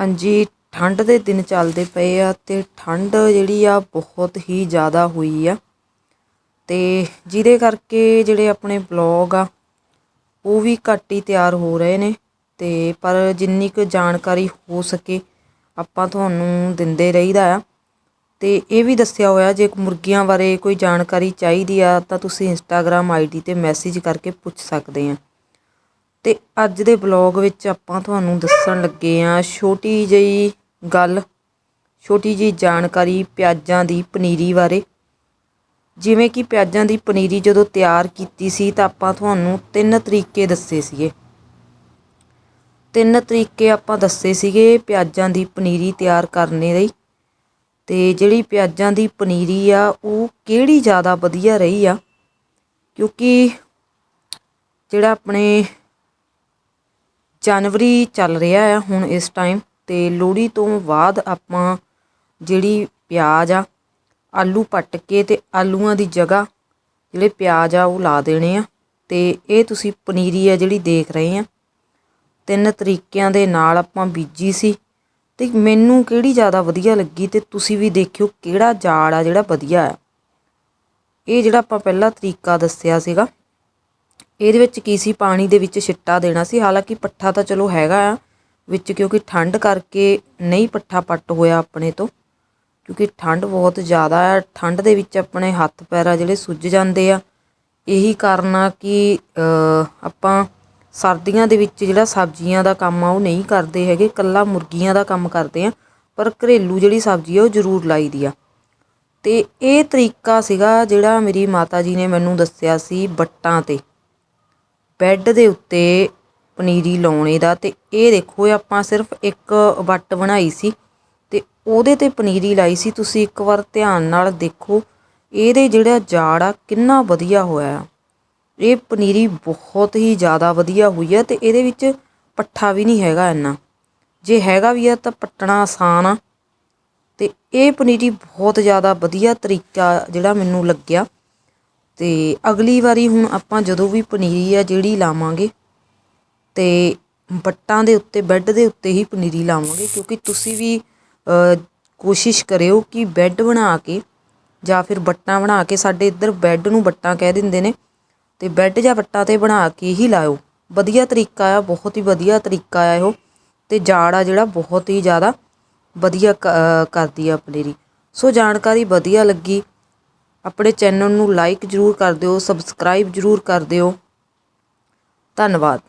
ਹਾਂਜੀ, ਠੰਡ ਦੇ ਦਿਨ ਚੱਲਦੇ ਪਏ ਆ ਤੇ ਠੰਡ ਜਿਹੜੀ ਆ ਬਹੁਤ ਹੀ ਜ਼ਿਆਦਾ ਹੋਈ ਆ। ਤੇ ਜਿਹਦੇ ਕਰਕੇ ਜਿਹੜੇ ਆਪਣੇ ਬਲੌਗ ਆ, ਉਹ ਵੀ ਘੱਟ ਹੀ ਤਿਆਰ ਹੋ ਰਹੇ ਨੇ। ਤੇ ਪਰ ਜਿੰਨੀ ਕੁ ਜਾਣਕਾਰੀ ਹੋ ਸਕੇ ਆਪਾਂ ਤੁਹਾਨੂੰ ਦਿੰਦੇ ਰਹੀਦਾ ਆ। ਤੇ ਇਹ ਵੀ ਦੱਸਿਆ ਹੋਇਆ, ਜੇ ਮੁਰਗੀਆਂ ਬਾਰੇ ਕੋਈ ਜਾਣਕਾਰੀ ਚਾਹੀਦੀ ਆ ਤਾਂ ਤੁਸੀਂ ਇੰਸਟਾਗ੍ਰam ਆਈਡੀ ਤੇ ਮੈਸੇਜ ਕਰਕੇ ਪੁੱਛ ਸਕਦੇ ਆ। ਤੇ ਅੱਜ ਦੇ ਬਲੌਗ ਵਿੱਚ ਆਪਾਂ ਤੁਹਾਨੂੰ ਦੱਸਣ ਲੱਗੇ ਆ ਛੋਟੀ ਜਿਹੀ ਗੱਲ, ਛੋਟੀ ਜਿਹੀ ਜਾਣਕਾਰੀ ਪਿਆਜ਼ਾਂ ਦੀ ਪਨੀਰੀ ਬਾਰੇ। ਜਿਵੇਂ ਕਿ ਪਿਆਜ਼ਾਂ ਦੀ ਪਨੀਰੀ ਜਦੋਂ ਤਿਆਰ ਕੀਤੀ ਸੀ ਤਾਂ ਆਪਾਂ ਤੁਹਾਨੂੰ ਤਿੰਨ ਤਰੀਕੇ ਦੱਸੇ ਸੀਗੇ। ਤਿੰਨ ਤਰੀਕੇ ਆਪਾਂ ਦੱਸੇ ਸੀਗੇ ਪਿਆਜ਼ਾਂ ਦੀ ਪਨੀਰੀ ਤਿਆਰ ਕਰਨੇ ਲਈ। ਤੇ ਜਿਹੜੀ ਪਿਆਜ਼ਾਂ ਦੀ ਪਨੀਰੀ ਆ, ਉਹ ਕਿਹੜੀ ਜ਼ਿਆਦਾ ਵਧੀਆ ਰਹੀ ਆ? ਕਿਉਂਕਿ ਜਿਹੜਾ ਆਪਣੇ ਜਨਵਰੀ ਚੱਲ ਰਿਹਾ ਆ ਹੁਣ ਇਸ ਟਾਈਮ ਤੇ ਲੋਹੜੀ ਤੋਂ ਬਾਅਦ ਆਪਾਂ ਜਿਹੜੀ ਪਿਆਜ਼ ਆ, ਆਲੂ ਪੱਟ ਕੇ ਤੇ ਆਲੂਆਂ ਦੀ ਜਗ੍ਹਾ ਜਿਹੜੇ ਪਿਆਜ਼ ਆ ਉਹ ਲਾ ਦੇਣੇ ਆ ਤੇ ਇਹ ਤੁਸੀਂ ਪਨੀਰੀ ਆ ਜਿਹੜੀ ਦੇਖ ਰਹੇ ਆ। ਤਿੰਨ ਤਰੀਕਿਆਂ ਦੇ ਨਾਲ ਆਪਾਂ ਬੀਜੀ ਸੀ ਤੇ ਮੈਨੂੰ ਕਿਹੜੀ ਜ਼ਿਆਦਾ ਵਧੀਆ ਲੱਗੀ ਤੇ ਤੁਸੀਂ ਵੀ ਦੇਖਿਓ ਕਿਹੜਾ ਜਾੜ ਆ ਜਿਹੜਾ ਵਧੀਆ ਆ। ਇਹ ਜਿਹੜਾ ਆਪਾਂ ਪਹਿਲਾ ਤਰੀਕਾ ਦੱਸਿਆ ਸੀਗਾ ਇਹਦੇ ਵਿੱਚ ਕੀ ਸੀ? ਪਾਣੀ ਦੇ ਵਿੱਚ ਛਿੱਟਾ ਦੇਣਾ ਸੀ। ਹਾਲਾਂਕਿ ਪੱਠਾ ਤਾਂ ਚਲੋ ਹੈਗਾ ਆ, ਵਿੱਚ ਕਿਉਂਕਿ ਠੰਡ ਕਰਕੇ ਨਹੀਂ ਪੱਠਾ ਪੱਟ ਹੋਇਆ ਆਪਣੇ ਤੋਂ, ਕਿਉਂਕਿ ਠੰਡ ਬਹੁਤ ਜ਼ਿਆਦਾ ਆ। ਠੰਡ ਦੇ ਵਿੱਚ ਆਪਣੇ ਹੱਥ ਪੈਰ ਆ ਜਿਹੜੇ ਸੁੱਜ ਜਾਂਦੇ ਆ। ਇਹੀ ਕਾਰਨ ਆ ਕਿ ਆਪਾਂ ਸਰਦੀਆਂ ਦੇ ਵਿੱਚ ਜਿਹੜਾ ਸਬਜ਼ੀਆਂ ਦਾ ਕੰਮ ਆ, ਉਹ ਨਹੀਂ ਕਰਦੇ ਹੈਗੇ। ਕੱਲਾ ਮੁਰਗੀਆਂ ਦਾ ਕੰਮ ਕਰਦੇ ਆ, ਪਰ ਘਰੇਲੂ ਜਿਹੜੀ ਸਬਜ਼ੀ ਆ, ਉਹ ਜ਼ਰੂਰ ਲਾਈਦੀ ਆ। ਤੇ ਇਹ ਤਰੀਕਾ ਸੀਗਾ ਜਿਹੜਾ ਮੇਰੀ ਮਾਤਾ ਜੀ ਨੇ ਮੈਨੂੰ ਦੱਸਿਆ ਸੀ ਬੱਟਾਂ ਤੇ। ਬੈੱਡ ਦੇ ਉੱਤੇ ਪਨੀਰੀ ਲਾਉਣੇ ਦਾ ਤੇ ਇਹ ਦੇਖੋ ਇਹ ਆਪਾਂ ਸਿਰਫ ਇੱਕ ਵੱਟ ਬਣਾਈ ਸੀ ਤੇ ਉਹਦੇ ਤੇ ਪਨੀਰੀ ਲਾਈ ਸੀ। ਤੁਸੀਂ ਇੱਕ ਵਾਰ ਧਿਆਨ ਨਾਲ ਦੇਖੋ, ਇਹਦੇ ਜਿਹੜਾ ਜਾੜ ਆ ਕਿੰਨਾ ਵਧੀਆ ਹੋਇਆ। ਆ ਇਹ ਪਨੀਰੀ ਬਹੁਤ ਹੀ ਜ਼ਿਆਦਾ ਵਧੀਆ ਹੋਈ ਆ ਤੇ ਇਹਦੇ ਵਿੱਚ ਪੱਠਾ ਵੀ ਨਹੀਂ ਹੈਗਾ ਇੰਨਾ। ਜੇ ਹੈਗਾ ਵੀ ਆ ਤਾਂ ਪੱਟਣਾ ਆਸਾਨ ਆ। ਤੇ ਇਹ ਪਨੀਰੀ ਬਹੁਤ ਜ਼ਿਆਦਾ ਵਧੀਆ ਤਰੀਕਾ ਜਿਹੜਾ ਮੈਨੂੰ ਲੱਗਿਆ। ਤੇ ਅਗਲੀ ਵਾਰੀ ਹੁਣ ਆਪਾਂ ਜਦੋਂ ਵੀ ਪਨੀਰੀ ਆ ਜਿਹੜੀ ਲਾਵਾਂਗੇ ਤੇ ਬੱਟਾਂ ਦੇ ਉੱਤੇ, ਬੈੱਡ ਦੇ ਉੱਤੇ ਹੀ ਪਨੀਰੀ ਲਾਵਾਂਗੇ, ਕਿਉਂਕਿ ਤੁਸੀਂ ਵੀ ਕੋਸ਼ਿਸ਼ ਕਰਿਓ ਕਿ ਬੈੱਡ ਬਣਾ ਕੇ ਜਾਂ ਫਿਰ ਬੱਟਾਂ ਬਣਾ ਕੇ ਸਾਡੇ ਇੱਧਰ ਬੈੱਡ ਨੂੰ ਬੱਟਾਂ ਕਹਿ ਦਿੰਦੇ ਨੇ, ਤੇ ਬੈੱਡ ਜਾਂ ਬੱਟਾਂ ਤੇ ਬਣਾ ਕੇ ਹੀ ਲਾਇਓ। ਵਧੀਆ ਤਰੀਕਾ ਆ, ਬਹੁਤ ਹੀ ਵਧੀਆ ਤਰੀਕਾ ਆ ਇਹੋ, ਤੇ ਜਾੜ ਆ ਜਿਹੜਾ ਬਹੁਤ ਹੀ ਜ਼ਿਆਦਾ ਵਧੀਆ ਕਰਦੀ ਆ ਪਨੀਰੀ। ਸੋ ਜਾਣਕਾਰੀ ਵਧੀਆ ਲੱਗੀ ਆਪਣੇ ਚੈਨਲ ਨੂੰ ਲਾਈਕ ਜ਼ਰੂਰ ਕਰ ਦਿਓ ਸਬਸਕ੍ਰਾਈਬ ਜ਼ਰੂਰ ਕਰ ਦਿਓ। ਧੰਨਵਾਦ।